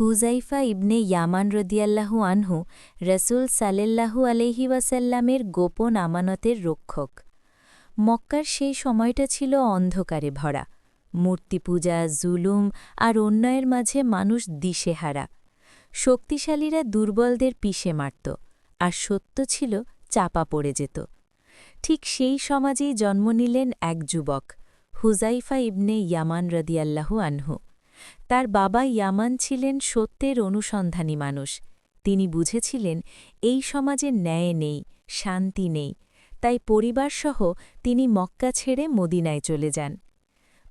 হুজাইফা ইবনে ইয়ামান রদিয়াল্লাহু আনহু রসুল সালেল্লাহু আলহি ওয়াসাল্লামের গোপন আমানতের রক্ষক। মক্কার সেই সময়টা ছিল অন্ধকারে ভরা। মূর্তি পূজা জুলুম আর অন্যায়ের মাঝে মানুষ দিশেহারা। শক্তিশালীরা দুর্বলদের পিষে মারত আর সত্য ছিল চাপা পড়ে যেত। ঠিক সেই সমাজেই জন্ম নিলেন এক যুবক, হুজাইফা ইবনে ইয়ামান রদিয়াল্লাহু আনহু। তার বাবা ইয়ামান ছিলেন সত্যের অনুসন্ধানী মানুষ। তিনি বুঝেছিলেন, এই সমাজে ন্যায় নেই, শান্তি নেই। তাই পরিবারসহ তিনি মক্কা ছেড়ে মদিনায় চলে যান।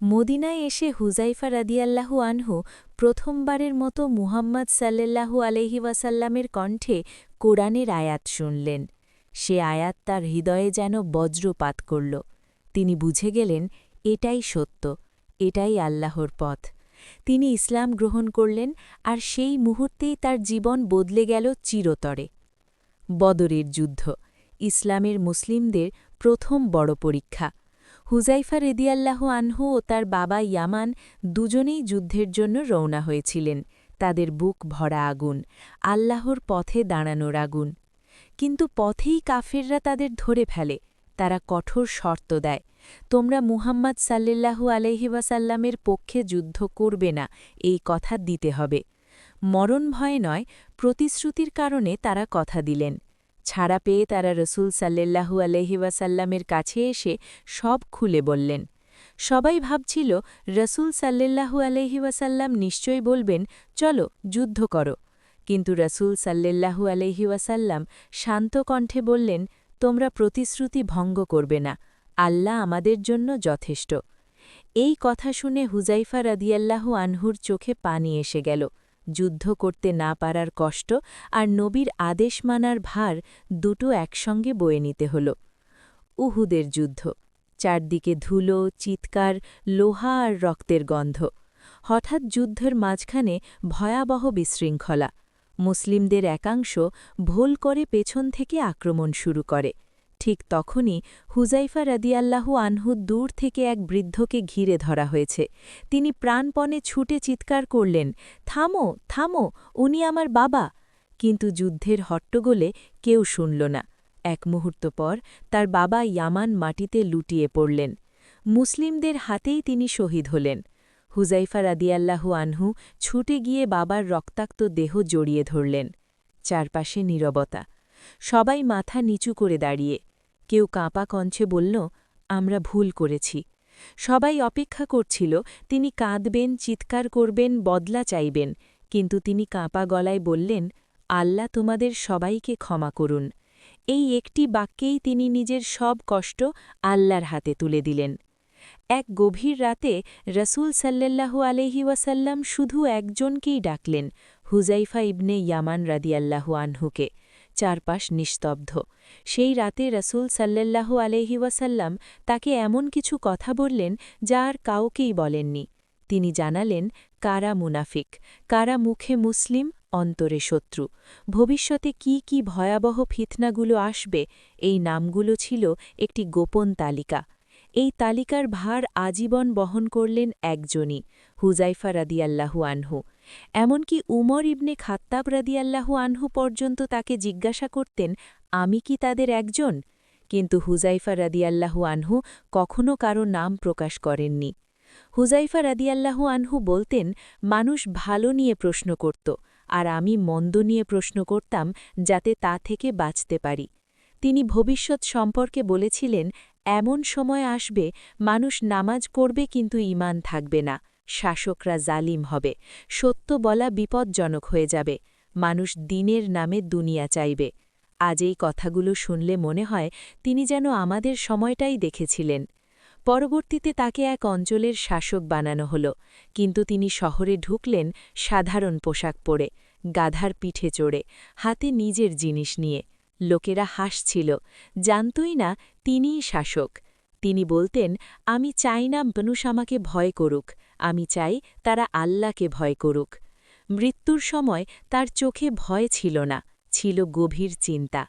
মদিনায় এসে হুজাইফা রাদিয়াল্লাহু আনহু প্রথমবারের মতো মুহাম্মদ সাল্লাল্লাহু আলহি ওয়াসাল্লামের কণ্ঠে কোরআনের আয়াত শুনলেন। সে আয়াত তার হৃদয়ে যেন বজ্রপাত করল। তিনি বুঝে গেলেন, এটাই সত্য, এটাই আল্লাহর পথ। তিনি ইসলাম গ্রহণ করলেন আর সেই মুহূর্তেই তার জীবন বদলে গেল চিরতরে। বদরের যুদ্ধ, ইসলামের মুসলিমদের প্রথম বড় পরীক্ষা। হুজাইফা রেদিয়াল্লাহ আনহু ও তার বাবা ইয়ামান দুজনেই যুদ্ধের জন্য রওনা হয়েছিলেন। তাদের বুক ভরা আগুন, আল্লাহর পথে দাঁড়ানোর আগুন। কিন্তু পথেই কাফেররা তাদের ধরে ফেলে, তারা কঠোর শর্ত দেয়। তোমরা মুহাম্মদ সাল্লাল্লাহু আলহিবাসাল্লামের পক্ষে যুদ্ধ করবে না, এই কথা দিতে হবে। মরণ ভয় নয়, প্রতিশ্রুতির কারণে তারা কথা দিলেন। ছাড়া পেয়ে তারা রসুল সাল্লাল্লাহু আলহিবাসাল্লামের কাছে এসে সব খুলে বললেন। সবাই ভাবছিল, রসুল সাল্লাল্লাহু আলহিবাসাল্লাম নিশ্চয়ই বলবেন, চলো, যুদ্ধ করো। কিন্তু রসুল সাল্লাল্লাহু আলহিবাসাল্লাম শান্ত কণ্ঠে বললেন, তোমরা প্রতিশ্রুতি ভঙ্গ করবে না। আল্লাহ আমাদের জন্য যথেষ্ট। এই কথা শুনে হুজাইফা রাদিয়াল্লাহু আনহুর চোখে পানি এসে গেল। যুদ্ধ করতে না পারার কষ্ট আর নবীর আদেশ মানার ভার দুটো একসঙ্গে বয়ে নিতে হল। উহুদের যুদ্ধ, চারদিকে ধুলো, চিৎকার, লোহা আর রক্তের গন্ধ। হঠাৎ যুদ্ধের মাঝখানে ভয়াবহ বিশৃঙ্খলা। মুসলিমদের একাংশ ভোল করে পেছন থেকে আক্রমণ শুরু করে। ঠিক তখনই হুজাইফা রাদিয়াল্লাহু আনহু দূর থেকে এক বৃদ্ধকে ঘিরে ধরা হয়েছে। তিনি প্রাণপণে ছুটে চিৎকার করলেন, থামো থামো, উনি আমার বাবা। কিন্তু যুদ্ধের হট্টগোলে কেউ শুনল না। এক মুহূর্ত পর তার বাবা ইয়ামান মাটিতে লুটিয়ে পড়লেন। মুসলিমদের হাতেই তিনি শহীদ হলেন। হুজাইফা রাদিয়াল্লাহু আনহু ছুটে গিয়ে বাবার রক্তাক্ত দেহ জড়িয়ে ধরলেন। চারপাশে নীরবতা। সবাই মাথা নিচু করে দাঁড়িয়ে কেউ কাঁপা কঞ্চে বলল, আমরা ভুল করেছি। সবাই অপেক্ষা করছিল, তিনি কাঁদবেন, চিৎকার করবেন, বদলা চাইবেন, কিন্তু তিনি কাঁপা গলায় বললেন, আল্লাহ তোমাদের সবাইকে ক্ষমা করুন। এই একটি বাক্যেই তিনি নিজের সব কষ্ট আল্লাহর হাতে তুলে দিলেন। এক গভীর রাতে রসুল সাল্লাল্লাহু আলহি ওয়াসাল্লাম শুধু একজনকেই ডাকলেন, হুজাইফা ইবনে ইয়ামান রাদিয়াল্লাহু আনহুকে। চারপাশ নিস্তব্ধ। সেই রাতে রসুল সাল্লাল্লাহু আলহি ওয়াসাল্লাম তাকে এমন কিছু কথা বললেন যা আর কাউকেই বলেননি। তিনি জানালেন, কারা মুনাফিক? কারা মুখে মুসলিম, অন্তরে শত্রু? ভবিষ্যতে কি কি ভয়াবহ ফিতনাগুলো আসবে? এই নামগুলো ছিল একটি গোপন তালিকা। এই তালিকার ভার আজীবন বহন করলেন একজনই, হুজাইফা রাদিয়াল্লাহু আনহু। এমনকি উমর ইবনে খাত্তাব রাদিয়াল্লাহু আনহু পর্যন্ত তাকে জিজ্ঞাসা করতেন, আমি কি তাদের একজন? কিন্তু হুজাইফা রাদিয়াল্লাহু আনহু কখনও কারও নাম প্রকাশ করেননি। হুজাইফা রাদিয়াল্লাহু আনহু বলতেন, মানুষ ভালো নিয়ে প্রশ্ন করত, আর আমি মন্দ নিয়ে প্রশ্ন করতাম যাতে তা থেকে বাঁচতে পারি। তিনি ভবিষ্যৎ সম্পর্কে বলেছিলেন, এমন সময় আসবে, মানুষ নামাজ পড়বে কিন্তু ইমান থাকবে না। শাসকরা জালিম হবে। সত্য বলা বিপজ্জনক হয়ে যাবে। মানুষ দিনের নামে দুনিয়া চাইবে। আজ এই কথাগুলো শুনলে মনে হয় তিনি যেন আমাদের সময়টাই দেখেছিলেন। পরবর্তীতে তাকে এক অঞ্চলের শাসক বানানো হল। কিন্তু তিনি শহরে ঢুকলেন সাধারণ পোশাক পরে, গাধার পিঠে চড়ে, হাতে নিজের জিনিস নিয়ে। লোকেরা হাসছিল। জানতই না তিনিই শাসক। তিনি বলতেন, আমি চাই না মানুষ আমাকে ভয় করুক, আমি চাই তারা আল্লাহকে ভয় করুক। মৃত্যুর সময় তার চোখে ভয় ছিল না, ছিল গভীর চিন্তা।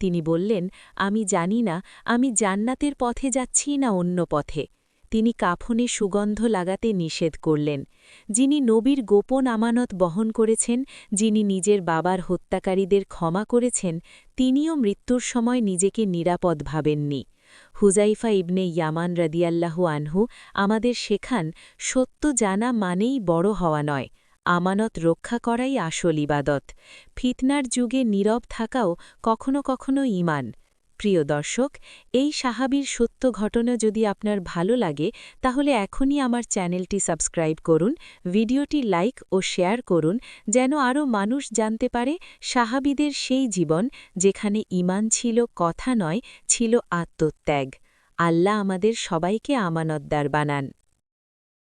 তিনি বললেন, আমি জানি না, আমি জান্নাতের পথে যাচ্ছি না অন্য পথে। তিনি কাফনে সুগন্ধ লাগাতে নিষেধ করলেন। যিনি নবীর গোপন আমানত বহন করেছেন, যিনি নিজের বাবার হত্যাকারীদের ক্ষমা করেছেন, তিনিও মৃত্যুর সময় নিজেকে নিরাপদ ভাবেননি। হুজাইফা ইবনে ইয়ামান রদিয়াল্লাহু আনহু আমাদের শেখান, সত্য জানা মানেই বড় হওয়া নয়, আমানত রক্ষা করাই আসল ইবাদত। ফিতনার যুগে নীরব থাকাও কখনো কখনো ইমান প্রিয় দর্শক, এই সাহাবির সত্য ঘটনা যদি আপনার ভালো লাগে, তাহলে এখনই আমার চ্যানেলটি সাবস্ক্রাইব করুন, ভিডিওটি লাইক ও শেয়ার করুন, যেন আরও মানুষ জানতে পারে সাহাবিদের সেই জীবন যেখানে ইমান ছিল কথা নয়, ছিল আত্মত্যাগ। আল্লাহ আমাদের সবাইকে আমানতদার বানান।